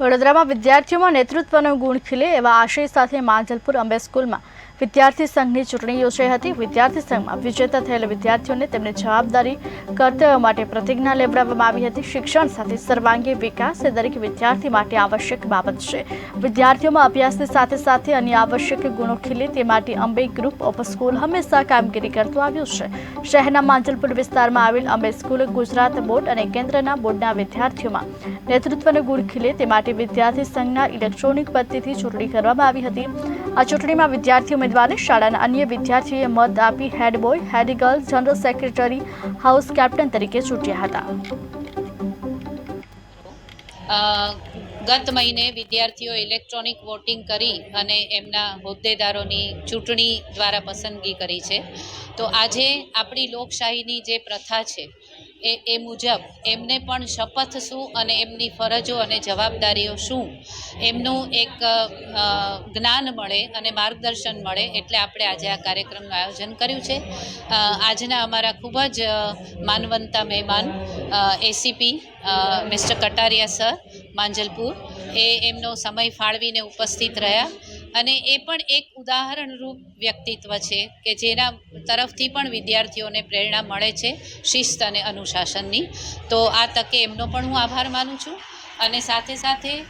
વડોદરામાં વિદ્યાર્થીઓમાં નેતૃત્વનો ગુણ ખીલે એવા આશય સાથે માંજલપુર અંબે સ્કૂલમાં વિદ્યાર્થી સંઘની ચૂંટણી યોજાઈ હતી. વિદ્યાર્થી સંઘમાં વિજેતા થયેલા વિદ્યાર્થીઓને તેમની જવાબદારી કર્તવ્ય માટે પ્રતિજ્ઞા લેવડાવવામાં આવી હતી. શિક્ષણ સાથે સર્વાંગી વિકાસ એ દરેક વિદ્યાર્થી માટે આવશ્યક બાબત છે. વિદ્યાર્થીઓમાં અભ્યાસની સાથે સાથે અન્ય આવશ્યક ગુણો ખીલે તે માટે અંબે ગ્રુપ ઓફ સ્કૂલ હંમેશા કામગીરી કરતું આવ્યું છે. શહેરના માંજલપુર વિસ્તારમાં આવેલ અંબે સ્કૂલ, ગુજરાત બોર્ડ અને કેન્દ્રના બોર્ડના વિદ્યાર્થીઓમાં નેતૃત્વનો ગુણ ખીલે તે માટે વિદ્યાર્થી સંઘના ઇલેક્ટ્રોનિક પદ્ધતિથી ચૂંટણી કરવામાં આવી હતી. આ ચૂંટણીમાં વિદ્યાર્થી ઉમેદવારને શાળાના અન્ય વિદ્યાર્થીઓએ મત આપી head boy, head girl, general secretary, house captain તરીકે ચૂંટ્યા હતા. ગત મહિને વિદ્યાર્થીઓ ઇલેક્ટ્રોનિક વોટિંગ કરી અને એમના હોદ્દેદારોની ચૂંટણી દ્વારા પસંદગી કરી છે. તો આજે આપણી લોકશાહીની જે પ્રથા છે, એ એ મુજબ એમને પણ શપથ શું અને એમની ફરજો અને જવાબદારીઓ શું? એમનું એક જ્ઞાન મળે અને માર્ગદર્શન મળે એટલે આપણે આજે આ કાર્યક્રમનું આયોજન કર્યું છે. આજના અમારા ખૂબ જ માનવંતા મહેમાન ACP mister Katariya sir Manjalpur. એ એમનો સમય ફાળવીને ઉપસ્થિત રહ્યા. અને એ પણ એક ઉદાહરણરૂપ વ્યક્તિત્વ છે કે જેના તરફથી પણ વિદ્યાર્થીઓને પ્રેરણા મળે છે શિસ્ત અને અનુશાસનની. તો આ તકે એમનો પણ હું આભાર માનું છું. અને સાથે સાથે